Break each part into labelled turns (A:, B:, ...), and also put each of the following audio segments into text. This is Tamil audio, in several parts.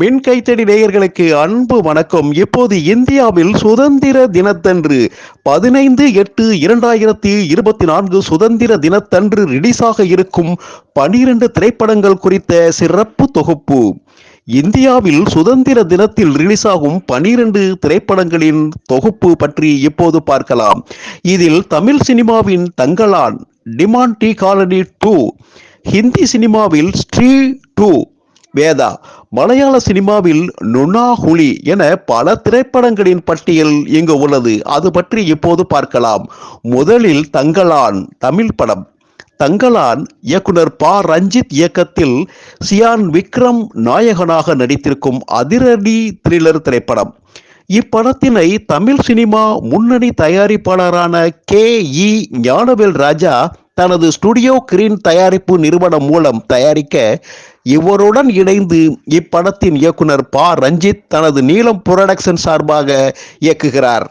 A: மின் கைத்தடி நேயர்களுக்கு அன்பு வணக்கம். இப்போது இந்தியாவில் சுதந்திர தினத்தன்று பதினைந்து எட்டு இரண்டாயிரத்தி இருபத்தி நான்கு சுதந்திர தினத்தன்று ரிலீஸாக இருக்கும் பனிரெண்டு திரைப்படங்கள் குறித்த சிறப்பு தொகுப்பு. இந்தியாவில் சுதந்திர தினத்தில் ரிலீஸ் ஆகும் பனிரெண்டு திரைப்படங்களின் தொகுப்பு பற்றி இப்போது பார்க்கலாம். இதில் தமிழ் சினிமாவின் Thangalaan Demonte colony two Hindi சினிமாவில் ஸ்ரீ டூ வேதா மலையாள சினிமாவில் நுணா ஹுலி என பல திரைப்படங்களின் பட்டியல் இங்கு உள்ளது. அது பற்றி இப்போது பார்க்கலாம். முதலில் தங்களான் தமிழ் படம். தங்களான் இயக்குனர் ப. ரஞ்சித் இயக்கத்தில் சியான் விக்ரம் நாயகனாக நடித்திருக்கும் அதிரடி த்ரில்லர் திரைப்படம். இப்படத்தினை தமிழ் சினிமா முன்னணி தயாரிப்பாளரான கே இ ஞானவேல் ராஜா தனது ஸ்டுடியோ கிரீன் தயாரிப்பு நிறுவனம் மூலம் தயாரிக்க இவருடன் இணைந்து இப்படத்தின் இயக்குனர் ப. ரஞ்சித் தனது நீலம் புரொடக்ஷன் சார்பாக இயக்குகிறார்.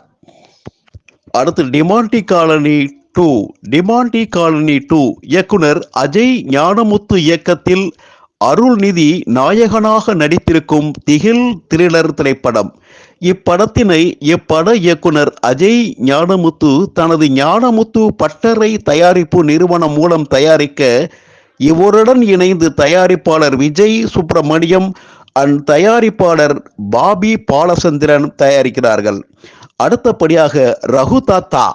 A: அடுத்து Demonte colony two. Demonte colony two இயக்குனர் அஜய் ஞானமுத்து இயக்கத்தில் அருள்நிதி நாயகனாக நடித்திருக்கும் திகில் த்ரில்லர் திரைப்படம். இப்படத்தினை இப்பட இயக்குனர் அஜய் ஞானமுத்து தனது ஞானமுத்து பட்டறை தயாரிப்பு நிறுவனம் மூலம் தயாரிக்க இவருடன் இணைந்து தயாரிப்பாளர் விஜய் சுப்பிரமணியம் அண்ட் தயாரிப்பாளர் பாபி பாலச்சந்திரன் தயாரிக்கிறார்கள். அடுத்தபடியாக ரகு தாத்தா.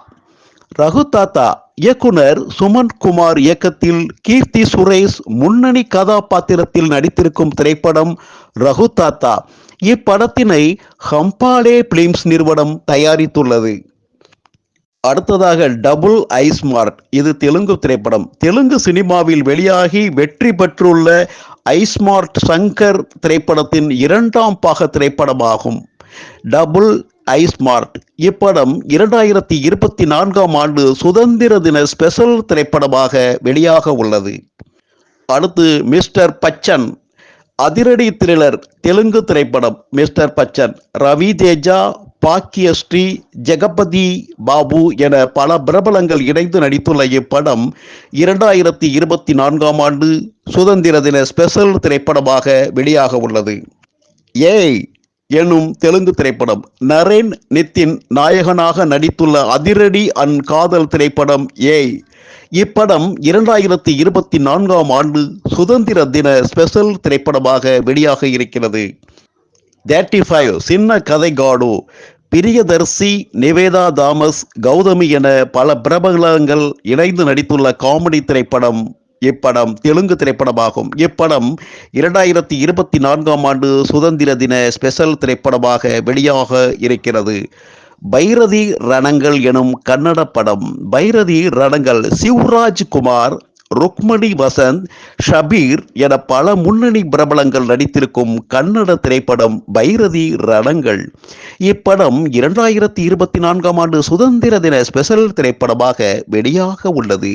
A: ரகு தாத்தா இயக்குனர் சுமன் குமார் இயக்கத்தில் கீர்த்தி சுரேஷ் முன்னணி கதாபாத்திரத்தில் நடித்திருக்கும் திரைப்படம் ரகு தாத்தா. இப்படத்தினை ஹம்பாலே பிலிம்ஸ் நிறுவனம் தயாரித்துள்ளது. அடுத்ததாக டபுள் ஐஸ்மார்ட் இது தெலுங்கு திரைப்படம். தெலுங்கு சினிமாவில் வெளியாகி வெற்றி பெற்றுள்ள ஐஸ்மார்ட் சங்கர் திரைப்படத்தின் இரண்டாம் பாக திரைப்படமாகும். டபுள் ஐஸ்மார்ட் இப்படம் இரண்டாயிரத்தி இருபத்தி நான்காம் ஆண்டு சுதந்திர தின ஸ்பெஷல் திரைப்படமாக வெளியாக உள்ளது. அடுத்து மிஸ்டர் பச்சன் அதிரடி த்ரில்லர் தெலுங்கு திரைப்படம் மிஸ்டர் பச்சன் ரவி தேஜா பாக்கியஸ்ரீ ஜெகபதி பாபு என பல பிரபலங்கள் இணைந்து நடித்துள்ள இப்படம் இரண்டாயிரத்தி இருபத்தி நான்காம் ஆண்டு சுதந்திர தின ஸ்பெஷல் திரைப்படமாக வெளியாக உள்ளது. ஏய்! எனும் தெலுங்கு திரைப்படம். நரேன் நித்தின் நாயகனாக நடித்துள்ள அதிரடி அன் காதல் திரைப்படம் ஏய் இப்படம் இரண்டாயிரத்தி இருபத்தி நான்காம் ஆண்டு சுதந்திர தின ஸ்பெஷல் திரைப்படமாக வெளியாக இருக்கிறது. தேர்ட்டி ஃபைவ் சின்ன கதை காடு. பிரியதர்சி நிவேதா தாமஸ் கௌதமி என பல பிரபலங்கள் இணைந்து நடித்துள்ள காமெடி திரைப்படம். இப்படம் தெலுங்கு திரைப்படமாகும். இப்படம் இரண்டாயிரத்தி இருபத்தி நான்காம் ஆண்டு சுதந்திர தின ஸ்பெஷல் திரைப்படமாக வெளியாக இருக்கிறது. பைரதி ரணங்கள் எனும் கன்னட படம். பைரதி ரணங்கள் சிவராஜ் குமார் ருக்மணி வசந்த் ஷபீர் என பல முன்னணி பிரபலங்கள் நடித்திருக்கும் கன்னட திரைப்படம் பைரதி ரணங்கள். இப்படம் இரண்டாயிரத்தி இருபத்தி நான்காம் ஆண்டு சுதந்திர தின ஸ்பெஷல் திரைப்படமாக வெளியாக உள்ளது.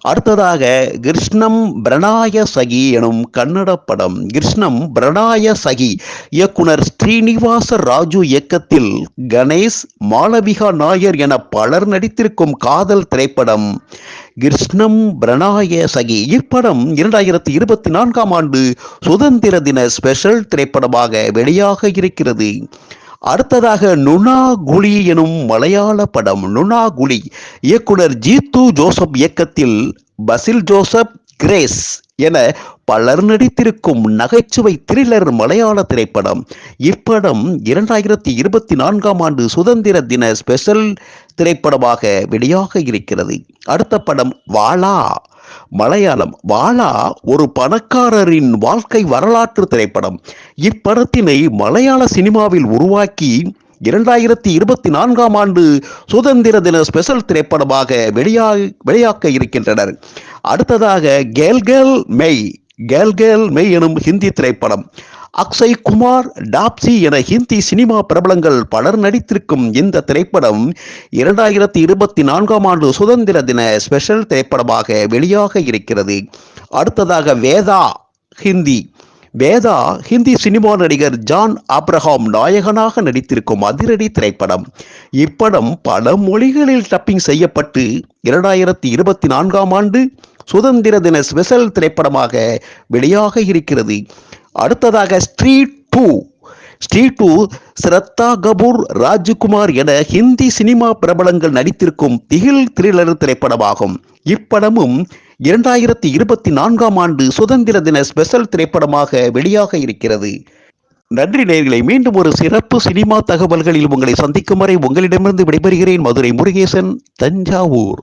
A: அடுத்ததாக கிருஷ்ணம் பிரணாய சகி எனும் கன்னட படம். கிருஷ்ணம் பிரணாய சகி இயக்குனர் ஸ்ரீனிவாச ராஜு இயக்கத்தில் கணேஷ் மாளவிகா நாயர் என பலர் நடித்திருக்கும் காதல் திரைப்படம். கிருஷ்ணம் பிரணாய சகி. இப்படம் இரண்டாயிரத்தி இருபத்தி நான்காம் ஆண்டு சுதந்திர தின ஸ்பெஷல் திரைப்படமாக வெளியாக இருக்கிறது. அடுத்ததாக நுனா குழி எனும் மலையாள படம் நுனா குழி. இயக்குனர் ஜீத்து ஜோசப் இயக்கத்தில் பசில் ஜோசப் கிரேஸ் என பலர் நடித்திருக்கும் நகைச்சுவை த்ரில்லர் மலையாள திரைப்படம். இப்படம் இரண்டாயிரத்தி இருபத்தி நான்காம் ஆண்டு சுதந்திர தின ஸ்பெஷல் திரைப்படமாக வெளியாக இருக்கிறது. அடுத்த படம் வாலா. மலையாளம் வாலா ஒரு பணக்காரரின் வாழ்க்கை வரலாற்று திரைப்படம். இப்படத்தினை மலையாள சினிமாவில் உருவாக்கி இரண்டாயிரத்தி இருபத்தி நான்காம் ஆண்டு சுதந்திர தின ஸ்பெஷல் திரைப்படமாக வெளியா வெளியாக்க இருக்கின்றனர். அடுத்ததாக கேல்கேல் மெய் கேல்கேல் மெய் எனும் ஹிந்தி திரைப்படம். அக்ஷய் குமார் டாப்சி என ஹிந்தி சினிமா பிரபலங்கள் பலர் நடித்திருக்கும் இந்த திரைப்படம் இரண்டாயிரத்தி இருபத்தி நான்காம் ஆண்டு சுதந்திர தின ஸ்பெஷல் திரைப்படமாக வெளியாக இருக்கிறது. அடுத்ததாக வேதா ஹிந்தி. வேதா ஹிந்தி சினிமா நடிகர் ஜான் ஆப்ரஹாம் நாயகனாக நடித்திருக்கும் அதிரடி திரைப்படம். இப்படம் பல மொழிகளில் டப்பிங் செய்யப்பட்டு இரண்டாயிரத்தி இருபத்தி நான்காம் ஆண்டு சுதந்திர தின ஸ்பெஷல் திரைப்படமாக வெளியாக இருக்கிறது. அடுத்ததாக street two. Stree two Shraddha Kapoor Rajkummar என ஹிந்தி சினிமா பிரபலங்கள் நடித்திருக்கும் திகில் த்ரில்லர் திரைப்படமாகும். இப்படமும் இரண்டாயிரத்தி இருபத்தி நான்காம் ஆண்டு சுதந்திர தின ஸ்பெஷல் திரைப்படமாக வெளியாக இருக்கிறது. நன்றி நேர்களை மீண்டும் ஒரு சிறப்பு சினிமா தகவல்களில் உங்களை சந்திக்கும் வரை உங்களிடமிருந்து விடைபெறுகிறேன் மதுரை முருகேசன் தஞ்சாவூர்.